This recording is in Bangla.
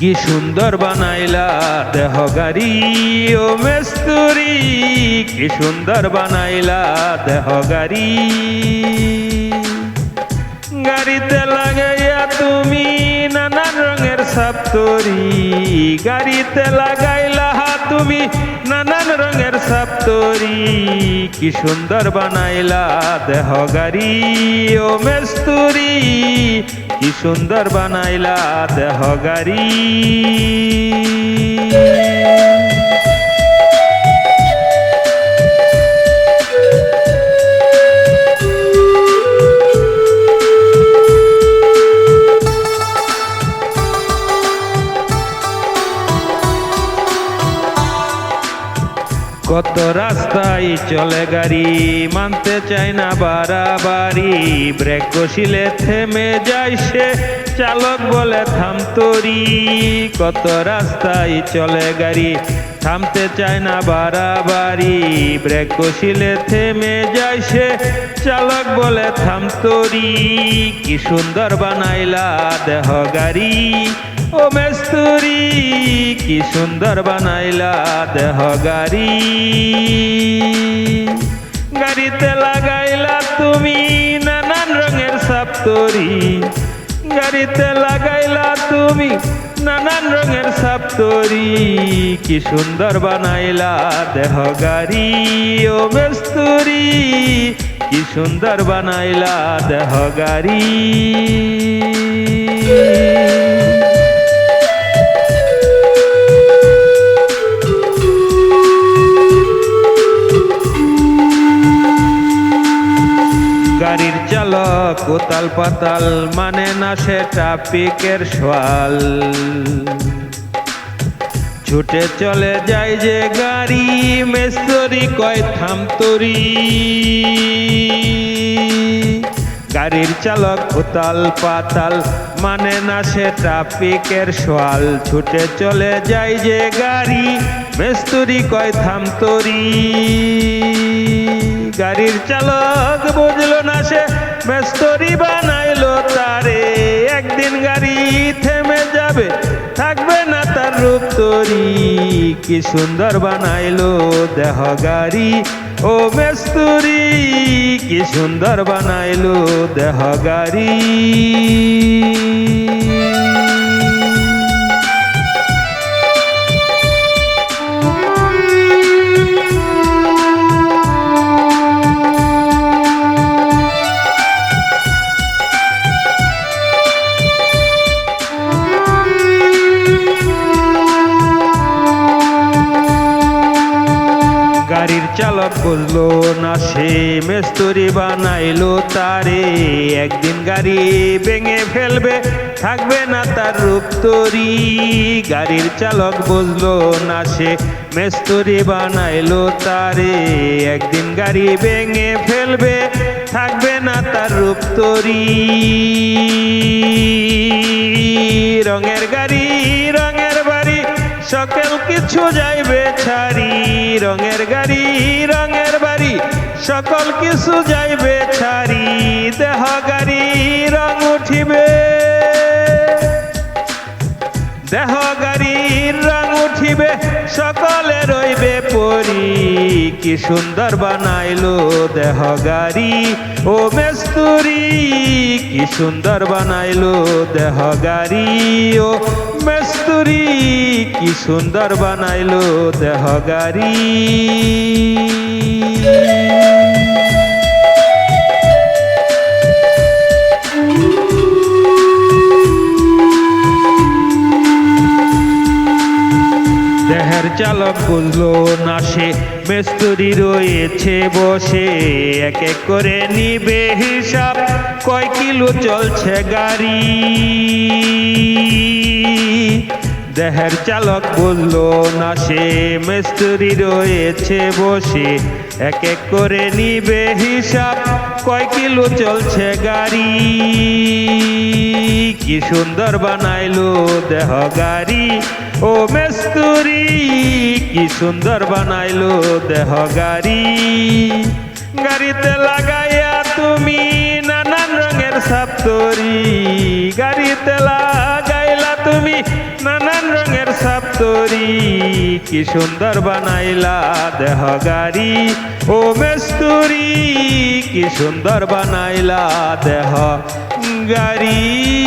কি সুন্দর বানাইলা দেহ গাড়ি ও মেস্তুরি। কি সুন্দর বানাইলা দেহ গাড়ি গাড়িতে লাগাইয়া তুমি নানান রঙের সাপ্তরি। গাড়িতে লাগাইলা তুমি নানান রঙের সাপ্তরি। কি সুন্দর বানাইলা দেহ গাড়ি ও মেস্তুরি। কি সুন্দর বানাইলা দেহ গাড়ি। কত রাস্তায় চলে গাড়ি। মানতে চায় না বাড়াবাড়ি। ব্রেক কষিলে থেমে যায় সে। চালক বলে, থাম থামতরি কত রাস্তায় চলে গাড়ি। থামতে চায় না বাড়াবাড়ি। ব্রেক কষিলে থেমে যায় সে। চালক বলে থামতরি কি সুন্দর বানাইলা দেহ গাড়ি। ও মেস্তুরি, কি সুন্দর বানাইলা দেহ গাড়ি। গাড়িতে লাগাইলা তুমি নানান রঙের সাপ্তরি গাড়িতে লাগাইলা তুমি নানান রঙের সাপ্তরি কি সুন্দর বানাইলা দেহ গাড়ি ও মেস্তুরি। কি সুন্দর বানাইলা দেহ গাড়ি। চালক উতাল পাতাল মানে না সে ট্রাফিকের সোয়াল। ছুটে চলে যায় যে গাড়ি, মেস্তরি কয় থামতরি গাড়ির চালক উতাল পাতাল মানে না সে ট্রাফিকের সোয়াল। ছুটে চলে যায় যে গাড়ি, মেস্তরি কয় থামতরি গাড়ির চালক বুঝলো না সে, মেস্তরি বানাইলো তারে। একদিন গাড়ি থেমে যাবে, থাকবে না তার রূপ তরি। কি সুন্দর বানাইলো দেহ গাড়ি, ও মেস্তুরি। কি সুন্দর বানাইলো দেহ গাড়ি। চালক বুঝলো না, সে মেস্তরি বানাইলো তারে। একদিন গাড়ি ভেঙে ফেলবে, থাকবে না তার রূপ তরি। গাড়ির চালক বুঝলো না, সে মেস্তরি বানাইলো তারে। একদিন গাড়ি ভেঙে ফেলবে, থাকবে না তার রূপ তরি। রঙের গাড়ি সকল কিছু যাইবে ছাড়ি, রঙের গাড়ি, রঙের বাড়ি, সকল কিছু যাইবে ছাড়ি, দেহ গাড়ি, রং উঠিবে। দেহ গাড়ি, রং উঠিবে সকলে রইবে পরি। কি সুন্দর বানাইলো দেহ গাড়ি। ও মেস্তুরি, কি সুন্দর বানাইলো দেহ গাড়ি। ও মেস্তুরি, কি সুন্দর বানাইলো দেহ গাড়ি। দেহের চালক বুঝলো না সে। মেস্তুরি রয়েছে, বসে এক এক করে নিবে হিসাব। কয় কিলো চলছে গাড়ি? দেহের চালক বুঝলো না সে, মেস্তুরি রয়েছে, বসে এক এক করে নিবে হিসাব। কয় কিলো চলছে গাড়ি? কি সুন্দর বানাইলো দেহ গাড়ি। ও মেস্তুরি, কি সুন্দর বানাইলো দেহ গাড়ি। গাড়িতে লাগাইয়া তুমি নানান রঙের সাপ্তরি। গাড়িতে লাগাইলা তুমি নানা তরি কি সুন্দর বানাইলা দেহ গাড়ি। ও মেস্তুরি, কি সুন্দর বানাইলা দেহ গাড়ি।